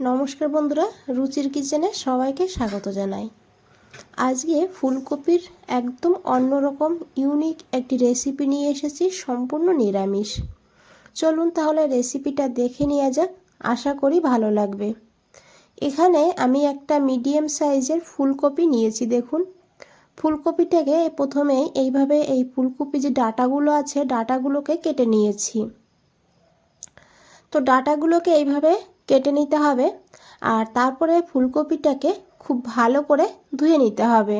নমস্কার বন্ধুরা, রুচির কিচেনে সবাইকে স্বাগত জানাই। আজকে ফুলকপির একদম অন্যরকম ইউনিক একটি রেসিপি নিয়ে এসেছি, সম্পূর্ণ নিরামিষ। চলুন তাহলে রেসিপিটা দেখে নেওয়া যাক, আশা করি ভালো লাগবে। এখানে আমি একটা মিডিয়াম সাইজের ফুলকপি নিয়েছি, দেখুন। ফুলকপিটাকে প্রথমে এইভাবে এই ফুলকপি যে ডাটাগুলো আছে, ডাটাগুলোকে কেটে নিয়েছি। তো ডাটাগুলোকে এইভাবে কেটে নিতে হবে আর তারপরে ফুলকপিটাকে খুব ভালো করে ধুয়ে নিতে হবে।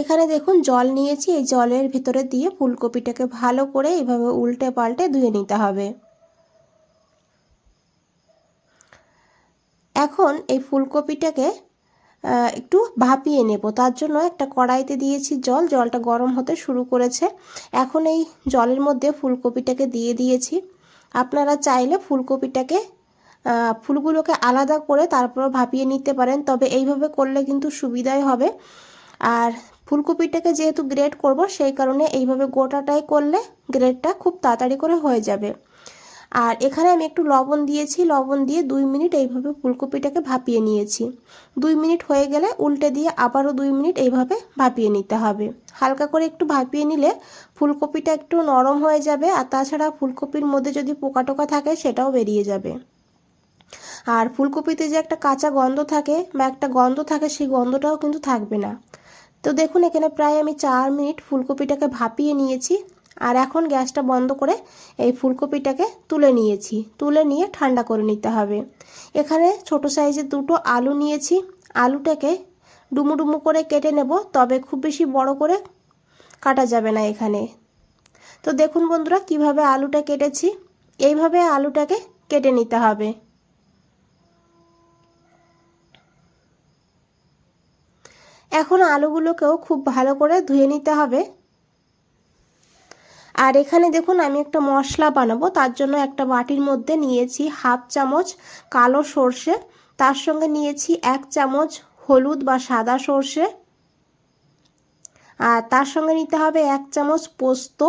এখানে দেখুন জল নিয়েছি, এই জলের ভিতরে দিয়ে ফুলকপিটাকে ভালো করে এইভাবে উল্টে পাল্টে ধুয়ে নিতে হবে। এখন এই ফুলকপিটাকে একটু ভাপিয়ে নেব। তার জন্য একটা কড়াইতে দিয়েছি জল। জলটা গরম হতে শুরু করেছে। এখন এই জলের মধ্যে ফুলকপিটাকে দিয়ে দিয়েছি। আপনারা চাইলে ফুলকপিটাকে ফুলগুলোকে আলাদা করে তারপর ভাপিয়ে নিতে পারেন, তবে এইভাবে করলে কিন্তু সুবিধাই হবে। আর ফুলকপিটাকে যেহেতু গ্রেড করব, সেই কারণে এইভাবে গোটাটাই করলে গ্রেডটা খুব তাড়াতাড়ি করে হয়ে যাবে। আর এখানে আমি একটু লবণ দিয়েছি, লবণ দিয়ে দুই মিনিট এইভাবে ফুলকপিটাকে ভাপিয়ে নিয়েছি। দুই মিনিট হয়ে গেলে উল্টে দিয়ে আবারও দুই মিনিট এইভাবে ভাপিয়ে নিতে হবে। হালকা করে একটু ভাপিয়ে নিলে ফুলকপিটা একটু নরম হয়ে যাবে আর তাছাড়া ফুলকপির মধ্যে যদি পোকা টোকা থাকে সেটাও বেরিয়ে যাবে। আর ফুলকপিতে যে একটা কাঁচা গন্ধ থাকে বা একটা গন্ধ থাকে সেই গন্ধটাও কিন্তু থাকবে না। তো দেখুন, এখানে প্রায় আমি চার মিনিট ফুলকপিটাকে ভাপিয়ে নিয়েছি। আর এখন গ্যাসটা বন্ধ করে এই ফুলকপিটাকে তুলে নিয়েছি। তুলে নিয়ে ঠান্ডা করে নিতে হবে। এখানে ছোট সাইজের দুটো আলু নিয়েছি। আলুটাকে ডুমু ডুমু করে কেটে নেব, তবে খুব বেশি বড় করে কাটা যাবে না এখানে। তো দেখুন বন্ধুরা, কীভাবে আলুটা কেটেছি। এইভাবে আলুটাকে কেটে নিতে হবে। এখন আলুগুলোকেও খুব ভালো করে ধুয়ে নিতে হবে। আর এখানে দেখুন আমি একটা মশলা বানাবো, তার জন্য একটা বাটির মধ্যে নিয়েছি হাফ চামচ কালো সর্ষে, তার সঙ্গে নিয়েছি এক চামচ হলুদ বা সাদা সর্ষে, আর তার সঙ্গে নিতে হবে এক চামচ পোস্ত।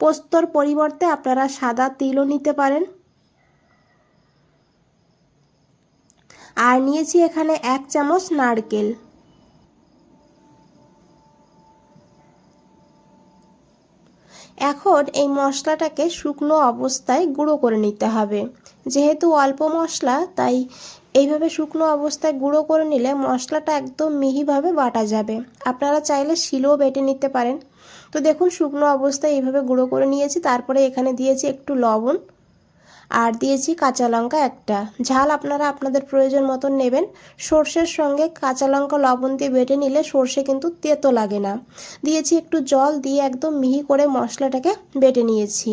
পোস্তর পরিবর্তে আপনারা সাদা তিলও নিতে পারেন। আর নিয়েছি এখানে এক চামচ নারকেল। এখন এই মশলাটাকে শুকনো অবস্থায় গুঁড়ো করে নিতে হবে। যেহেতু অল্প মশলা, তাই এইভাবে শুকনো অবস্থায় গুঁড়ো করে নিলে মশলাটা একদম মিহিভাবে বাটা যাবে। আপনারা চাইলে শিলও বেটে নিতে পারেন। তো দেখুন, শুকনো অবস্থায় এইভাবে গুঁড়ো করে নিয়েছি। তারপরে এখানে দিয়েছি একটু লবণ। আর দিয়েছি কাঁচা লঙ্কা একটা। ঝাল আপনারা আপনাদের প্রয়োজন মতন নেবেন। সর্ষের সঙ্গে কাঁচা লঙ্কা লবণ দিয়ে বেটে নিলে সর্ষে কিন্তু তেতো লাগে না। দিয়েছি একটু জল দিয়ে একদম মিহি করে মশলাটাকে বেটে নিয়েছি।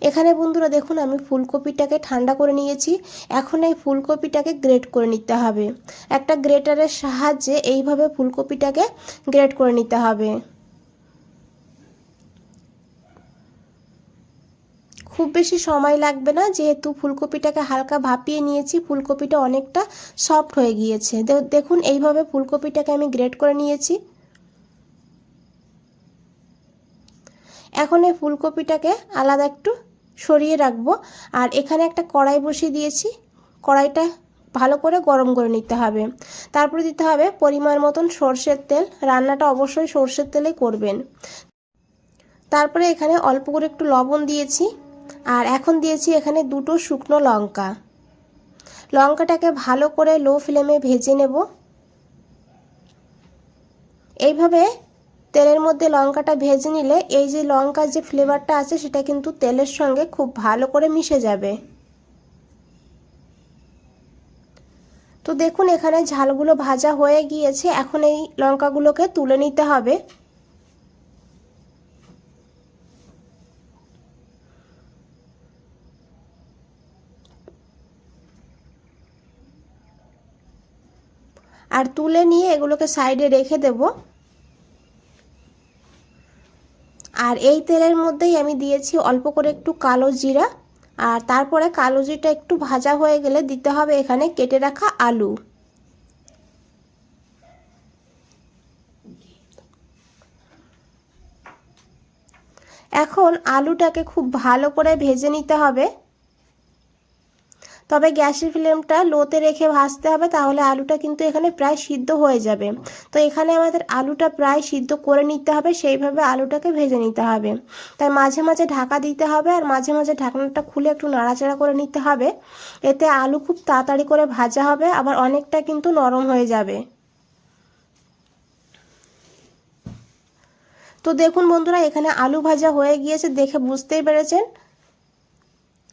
এখানে বন্ধুরা দেখুন, আমি ফুলকপিটাকে ঠান্ডা করে নিয়েছি। এখন এই ফুলকপিটাকে গ্রেট করে নিতে হবে। একটা গ্রেটারের সাহায্যে এইভাবে ফুলকপিটাকে গ্রেট করে নিতে হবে। খুব বেশি সময় লাগবে না, যেহেতু ফুলকপিটাকে হালকা ভাপিয়ে নিয়েছি, ফুলকপিটা অনেকটা সফট হয়ে গিয়েছে। দেখুন এইভাবে ফুলকপিটাকে আমি গ্রেট করে নিয়েছি। এখন এই ফুলকপিটাকে আলাদা একটু সরিয়ে রাখব। আর এখানে একটা কড়াই বসিয়ে দিয়েছি। কড়াইটা ভালো করে গরম করে নিতে হবে। তারপরে দিতে হবে পরিমাণ মতন সর্ষের তেল। রান্নাটা অবশ্যই সর্ষের তেলে করবেন। তারপরে এখানে অল্প করে একটু লবণ দিয়েছি। আর এখন দিয়েছি এখানে দুটো শুকনো লঙ্কা। লঙ্কাটাকে ভালো করে লো ফ্লেমে ভেজে নেব। এইভাবে তেলের মধ্যে লঙ্কাটা ভেজে নিলে এই যে লঙ্কার যে ফ্লেভারটা আছে সেটা কিন্তু তেলের সঙ্গে খুব ভালো করে মিশে যাবে। তো দেখুন এখানে ঝালগুলো ভাজা হয়ে গিয়েছে। এখন এই লঙ্কাগুলোকে তুলে নিতে হবে। আর তুলে নিয়ে এগুলোকে সাইডে রেখে দেব। আর এই তেলের মধ্যেই আমি দিয়েছি অল্প করে একটু কালো জিরা। আর তারপরে কালো জিরা একটু ভাজা হয়ে গেলে দিতে হবে এখানে কেটে রাখা আলু। এখন আলুটাকে খুব ভালো করে ভেজে নিতে হবে। তবে গ্যাসের ফ্লেমটা লোতে রেখে ভাজতে হবে, তাহলে আলুটা কিন্তু এখানে প্রায় সিদ্ধ হয়ে যাবে। তো এখানে আমাদের আলুটা প্রায় সিদ্ধ করে নিতে হবে, সেইভাবে আলুটাকে ভেজে নিতে হবে। তাই মাঝে মাঝে ঢাকা দিতে হবে, আর মাঝে মাঝে ঢাকনাটা খুলে একটু নাড়াচাড়া করে নিতে হবে। এতে আলু খুব তাড়াতাড়ি করে ভাজা হবে, আবার অনেকটা কিন্তু নরম হয়ে যাবে। তো দেখুন বন্ধুরা, এখানে আলু ভাজা হয়ে গিয়েছে, দেখে বুঝতেই পেরেছেন।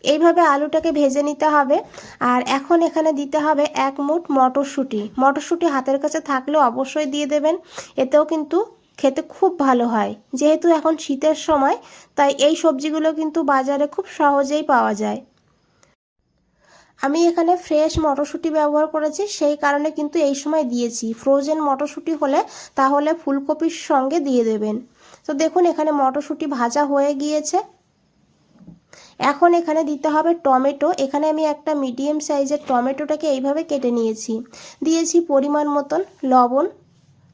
এইভাবে আলুটাকে ভেজে নিতে হবে। আর এখন এখানে দিতে হবে এক মুঠ মটরশুঁটি। মটরশুঁটি হাতের কাছে থাকলে অবশ্যই দিয়ে দেবেন। এতেও কিন্তু খেতে খুব ভালো হয়। যেহেতু এখন শীতের সময়, তাই এই সবজিগুলো কিন্তু বাজারে খুব সহজেই পাওয়া যায়। আমি এখানে ফ্রেশ মটরশুঁটি ব্যবহার করেছি, সেই কারণে কিন্তু এই সময় দিয়েছি। ফ্রোজেন মটরশুঁটি হলে তাহলে ফুলকপির সঙ্গে দিয়ে দেবেন। তো দেখুন, এখানে মটরশুঁটি ভাজা হয়ে গিয়েছে। এখন এখানে দিতে হবে টমেটো। এখানে আমি একটা মিডিয়াম সাইজের টমেটোটাকে এইভাবে কেটে নিয়েছি। দিয়েছি পরিমাণ মতন লবণ।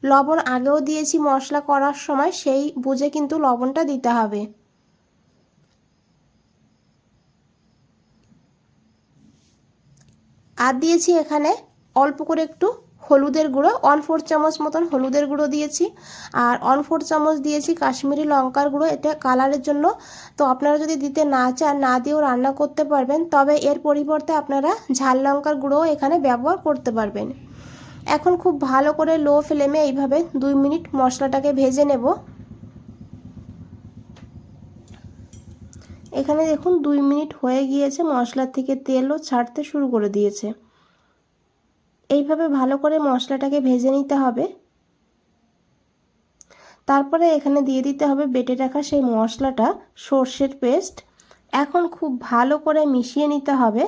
লবণ আগেও দিয়েছি মশলা করার সময়, সেই বুঝে কিন্তু লবণটা দিতে হবে। আর দিয়েছি এখানে অল্প করে একটু হলুদের গুঁড়ো ওয়ান ফোর চামচ মতন হলুদের গুঁড়ো দিয়েছি। আর ওয়ান ফোর চামচ দিয়েছি কাশ্মীরি লঙ্কার গুঁড়ো, এটা কালারের জন্য। তো আপনারা যদি দিতে না চান, না দিয়েও রান্না করতে পারবেন, তবে এর পরিবর্তে আপনারা ঝাল লঙ্কার গুঁড়োও এখানে ব্যবহার করতে পারবেন। এখন খুব ভালো করে লো ফ্লেমে এইভাবে দুই মিনিট মশলাটাকে ভেজে নেব। এখানে দেখুন, দুই মিনিট হয়ে গিয়েছে, মশলার থেকে তেলও ছাড়তে শুরু করে দিয়েছে। এইভাবে ভালো করে মশলাটাকে ভেজে নিতে হবে। তারপরে এখানে দিয়ে দিতে হবে বেটে রাখা সেই মশলাটা, সর্ষের পেস্ট। এখন খুব ভালো করে মিশিয়ে নিতে হবে।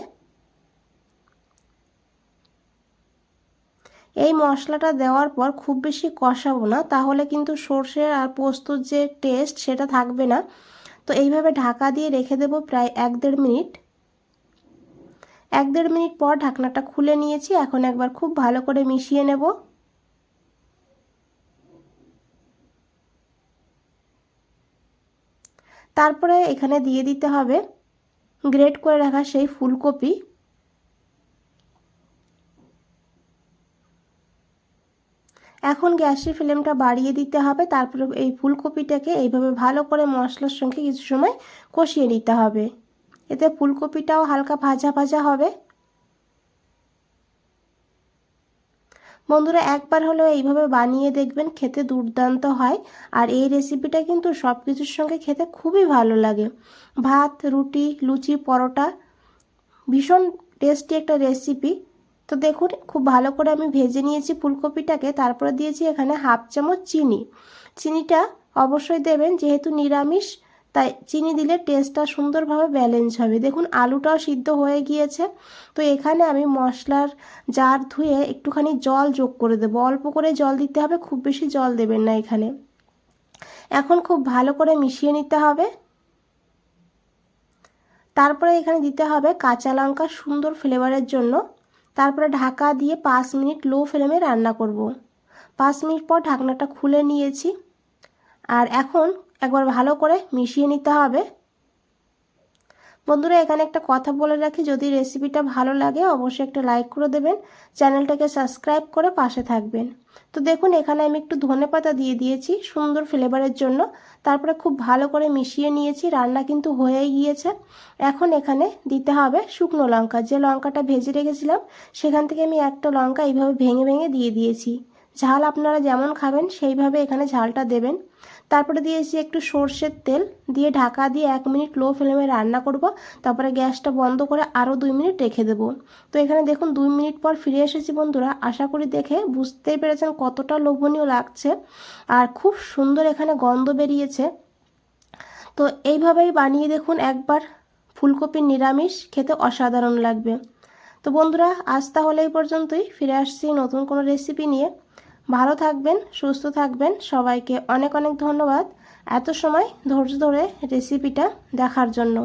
এই মশলাটা দেওয়ার পর খুব বেশি কষাবো না, তাহলে কিন্তু সর্ষের আর পোস্তর যে টেস্ট সেটা থাকবে না। তো এইভাবে ঢাকা দিয়ে রেখে দেবো প্রায় এক দেড় মিনিট। এক দেড় মিনিট পর ঢাকনাটা খুলে নিয়েছি, এখন একবার খুব ভালো করে মিশিয়ে নেব। তারপরে এখানে দিয়ে দিতে হবে গ্রেট করে রাখা সেই ফুলকপি। এখন গ্যাসের ফ্লেমটা বাড়িয়ে দিতে হবে, তারপরে এই ফুলকপিটাকে এইভাবে ভালো করে মশলার সঙ্গে কিছু সময় কষিয়ে নিতে হবে। এতে ফুলকপিটাও হালকা ভাজা ভাজা হবে। বন্ধুরা, একবার হলেও এইভাবে বানিয়ে দেখবেন, খেতে দুর্দান্ত হয়। আর এই রেসিপিটা কিন্তু সব কিছুর সঙ্গে খেতে খুবই ভালো লাগে। ভাত, রুটি, লুচি, পরোটা, ভীষণ টেস্টি একটা রেসিপি। তো দেখুন, খুব ভালো করে আমি ভেজে নিয়েছি ফুলকপিটাকে, তারপরে দিয়েছি এখানে হাফ চামচ চিনি। চিনিটা অবশ্যই দেবেন, যেহেতু নিরামিষ তাই চিনি দিলে টেস্টটা সুন্দরভাবে ব্যালেন্স হবে। দেখুন, আলুটাও সিদ্ধ হয়ে গিয়েছে। তো এখানে আমি মশলার জার ধুয়ে একটুখানি জল যোগ করে দেবো। অল্প করে জল দিতে হবে, খুব বেশি জল দেবেন না এখানে। এখন খুব ভালো করে মিশিয়ে নিতে হবে। তারপরে এখানে দিতে হবে কাঁচা লঙ্কা সুন্দর ফ্লেভারের জন্য। তারপরে ঢাকা দিয়ে পাঁচ মিনিট লো ফ্লেমে রান্না করব। পাঁচ মিনিট পর ঢাকনাটা খুলে নিয়েছি। আর এখন একবার ভালো করে মিশিয়ে নিতে হবে। বন্ধুরা, এখানে একটা কথা বলে রাখি, যদি রেসিপিটা ভালো লাগে, অবশ্যই একটা লাইক করে দেবেন, চ্যানেলটাকে সাবস্ক্রাইব করে পাশে থাকবেন। তো দেখুন, এখানে আমি একটু ধনে পাতা দিয়ে দিয়েছি, সুন্দর ফ্লেভারের জন্য। তারপরে খুব ভালো করে মিশিয়ে নিয়েছি, রান্না কিন্তু হয়েই গিয়েছে। এখন এখানে দিতে হবে শুকনো লঙ্কা, যে লঙ্কাটা ভেজে রেখেছিলাম, সেখান থেকে আমি একটা লঙ্কা এইভাবে ভেঙে ভেঙে দিয়ে দিয়েছি। ঝাল আপনারা যেমন খাবেন, সেইভাবে এখানে ঝালটা দেবেন। তারপরে দিয়েছি একটু সর্ষের তেল দিয়ে ঢাকা দিয়ে এক মিনিট লো ফ্লেমে রান্না করব। তারপরে গ্যাসটা বন্ধ করে আরও দুই মিনিট রেখে দেবো। তো এখানে দেখুন দুই মিনিট পর ফিরে এসেছি বন্ধুরা। আশা করি দেখে বুঝতেই পেরেছেন কতটা লোভনীয় লাগছে আর খুব সুন্দর এখানে গন্ধ বেরিয়েছে। তো এইভাবেই বানিয়ে দেখুন একবার ফুলকপির নিরামিষ, খেতে অসাধারণ লাগবে। তো বন্ধুরা, আজ তাহলে এই পর্যন্তই। ফিরে আসছি নতুন কোনো রেসিপি নিয়ে। ভালো থাকবেন, সুস্থ থাকবেন। সবাইকে অনেক অনেক ধন্যবাদ। এত সময় ধৈর্য ধরে রেসিপিটা দেখার জন্য।